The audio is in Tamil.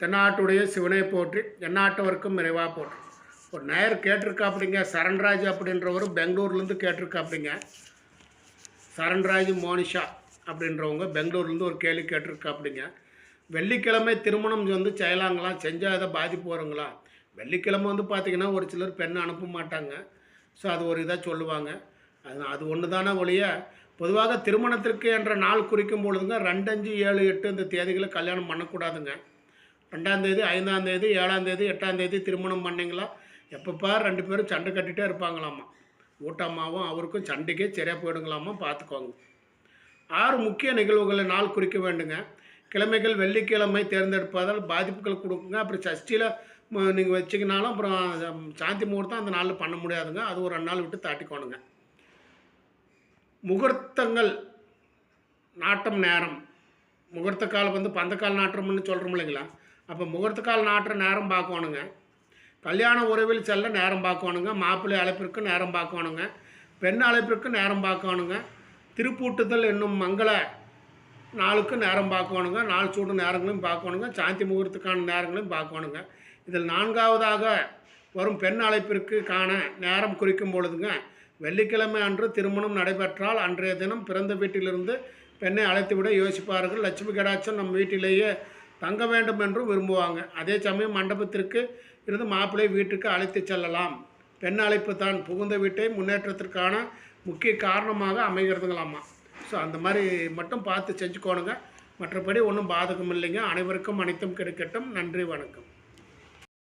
தென்னாட்டுடைய சிவனை போற்றி எந்நாட்டவருக்கும் நிறைவா போற்றி. ஒரு நேயர் கேட்டிருக்காப்பிடிங்க சரண்ராஜ் அப்படின்றவர் பெங்களூர்லேருந்து கேட்டிருக்காப்பிடிங்க சரண்ராஜ் மோனிஷா அப்படின்றவங்க பெங்களூர்லேருந்து ஒரு கேள்வி கேட்டிருக்காப்பிடிங்க வெள்ளிக்கிழமை திருமணம் வந்து செய்யலாங்களா செஞ்சால் எதை பாதிப்பு வருங்களா? வெள்ளிக்கிழமை வந்து பார்த்திங்கன்னா ஒரு சிலர் பெண்ணை அனுப்ப மாட்டாங்க. ஸோ அது ஒரு இதாக சொல்லுவாங்க. அது அது ஒன்று தானே ஒழிய பொதுவாக திருமணத்திற்கு என்ற நாள் குறிக்கும் பொழுதுங்க ரெண்டு அஞ்சு ஏழு எட்டு இந்த தேதிகளை கல்யாணம் பண்ணக்கூடாதுங்க. ரெண்டாம் தேதி ஐந்தாம் தேதி ஏழாம் தேதி எட்டாம் தேதி திருமணம் பண்ணிங்களா? எப்பப்பா ரெண்டு பேரும் சண்டை கட்டிகிட்டே இருப்பாங்களாமா? ஊட்டம்மாவும் அவருக்கும் சண்டைக்கே சரியாக போயிடுங்களாமா? பார்த்துக்கோங்க ஆறு முக்கிய நிகழ்வுகளை நாள் குறிக்க வேண்டுங்க. கிழமைகள் வெள்ளிக்கிழமை தேர்ந்தெடுப்பதால் பாதிப்புகள் கொடுக்குங்க. அப்புறம் சஷ்டியில் நீங்கள் வச்சிங்கனாலும் அப்புறம் சாந்தி முகூர்த்தம் அந்த நாளில் பண்ண முடியாதுங்க. அது ஒரு ரெண்டு நாள் விட்டு தாட்டிக்கோணுங்க. முகூர்த்தங்கள் நாட்டம் நேரம். முகூர்த்த கால் வந்து பந்தக்கால் நாட்டம்னு சொல்கிறோம் இல்லைங்களா? அப்போ முகூர்த்த கால் நாட்டுற நேரம் பார்க்கணுங்க. கல்யாண உறவில் செல்ல நேரம் பார்க்கணுங்க. மாப்பிள்ளை அழைப்பிற்கு நேரம் பார்க்கணுங்க. பெண் அழைப்பிற்கு நேரம் பார்க்கணுங்க. திருப்பூட்டுதல் என்னும் மங்கள நாளுக்கு நேரம் பார்க்கணுங்க. நாள் சூடு நேரங்களையும் பார்க்கணுங்க. சாந்தி முகூர்த்தக்கான நேரங்களையும் பார்க்கணுங்க. இதில் நான்காவதாக வரும் பெண் அழைப்பிற்கு காண நேரம் குறிக்கும் பொழுதுங்க வெள்ளிக்கிழமை அன்று திருமணம் நடைபெற்றால் அன்றைய தினம் பிறந்த வீட்டிலிருந்து பெண்ணை அழைத்துவிட யோசிப்பார்கள். லட்சுமி கடாட்சம் நம் வீட்டிலேயே தங்க வேண்டும் என்று விரும்புவாங்க. அதே சமயம் மண்டபத்திற்கு இருந்து மாப்பிள்ளை வீட்டுக்கு அழைத்து செல்லலாம். பெண் அழைப்பு தான். புகுந்த வீட்டை முன்னேற்றத்திற்கான முக்கிய காரணமாக அமைகிறதுங்களாமா. ஸோ அந்த மாதிரி மட்டும் பார்த்து செஞ்சுக்கோணுங்க. மற்றபடி ஒன்றும் பாதகம் இல்லைங்க அனைவருக்கும் அனைத்தும் கிடைக்கட்டும். நன்றி வணக்கம்.